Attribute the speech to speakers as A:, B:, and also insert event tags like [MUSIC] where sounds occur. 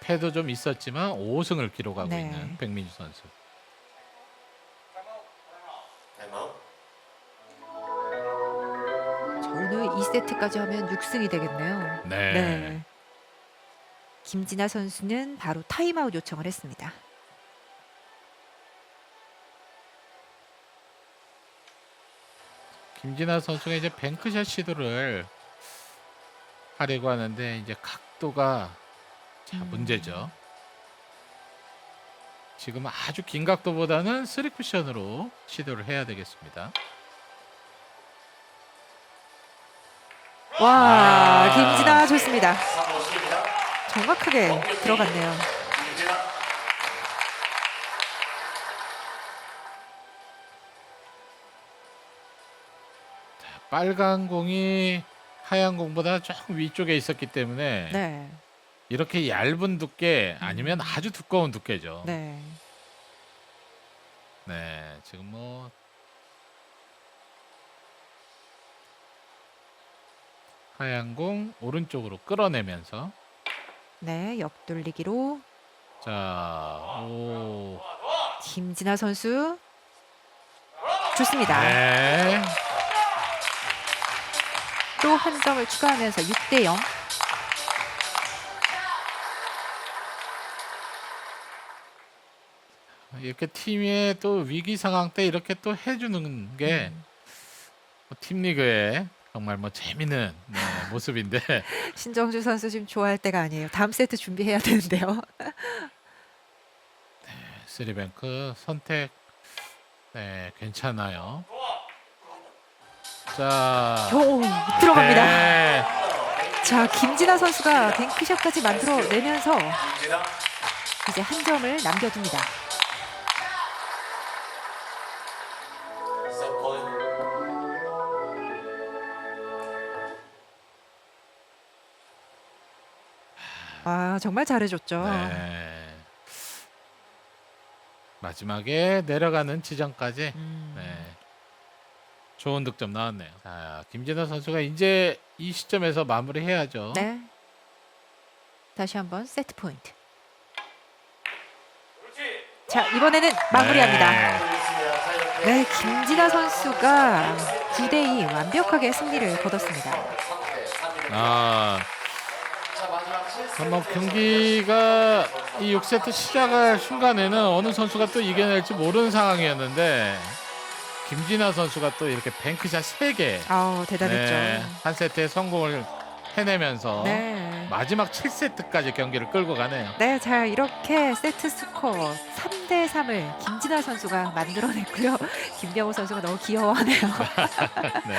A: 패도 좀 있었지만 5승을 기록하고
B: 네.
A: 있는 백민주 선수.
B: 자, 오늘 2세트까지 하면 6승이 되겠네요.
A: 네.
B: 네. 김진아 선수는 바로 타임아웃 요청을 했습니다.
A: 김진아 선수가 이제 뱅크샷 시도를 하려고 하는데 이제 각도가 자
B: 음.
A: 문제죠. 지금 아주 긴 각도보다는 쓰리 쿠션으로 시도를 해야 되겠습니다.
B: 와,
A: 아.
B: 김진아 좋습니다.
C: 3번 수입니다.
B: 정확하게 들어갔네요.
A: 빨간 공이 하얀 공보다 조금 위쪽에 있었기 때문에
B: 네.
A: 이렇게 얇은 두께 아니면 아주 두꺼운 두께죠. 네,
B: 네.
A: 지금 뭐 하얀 공 오른쪽으로 끌어내면서
B: 네, 옆돌리기로
A: 자, 오,
B: 김진아 선수 좋습니다.
A: 네,
B: 또 한 점을 추가하면서 6대 0.
A: 이렇게 팀의 또 위기 상황 때 이렇게 또 해주는 게
B: 음.
A: 뭐 팀리그의 정말 뭐 재미는 네, [LAUGHS] 모습인데
B: 신정주 선수 지금 좋아할 때가 아니에요. 다음 세트 준비해야 되는데요. [LAUGHS]
A: 쓰리뱅크 선택 네 괜찮아요. 자
B: 오, 들어갑니다.
A: 네.
B: 자, 김진아 선수가 뱅크샷까지 만들어 내면서
C: 김진아.
B: 이제 한 점을 남겨둡니다. 아, 정말 잘해줬죠.
A: 네. 마지막에 내려가는 지점까지
B: 음.
A: 네. 좋은 득점 나왔네요. 자, 김진호 선수가 이제 이 시점에서 마무리해야죠.
B: 네. 다시 한번 세트 포인트. 자, 이번에는 마무리합니다.
A: 네.
B: 네, 김진아 선수가 9대2 완벽하게 승리를 거뒀습니다.
A: 아,
C: 자 마지막 7세.
A: 뭐 경기가 이 6세트 시작할 순간에는 어느 선수가 또 이겨낼지 모르는 상황이었는데 김진아 선수가 또 이렇게 뱅크샷 3개
B: 아우, 대단했죠.
A: 네, 한 세트에 성공을 해내면서
B: 네.
A: 마지막 7세트까지 경기를 끌고 가네요.
B: 네, 자 이렇게 세트 스코어 3대 3을 김진아 선수가 만들어냈고요. [LAUGHS] 김병호 선수가 너무 귀여워하네요. [LAUGHS]
A: 네.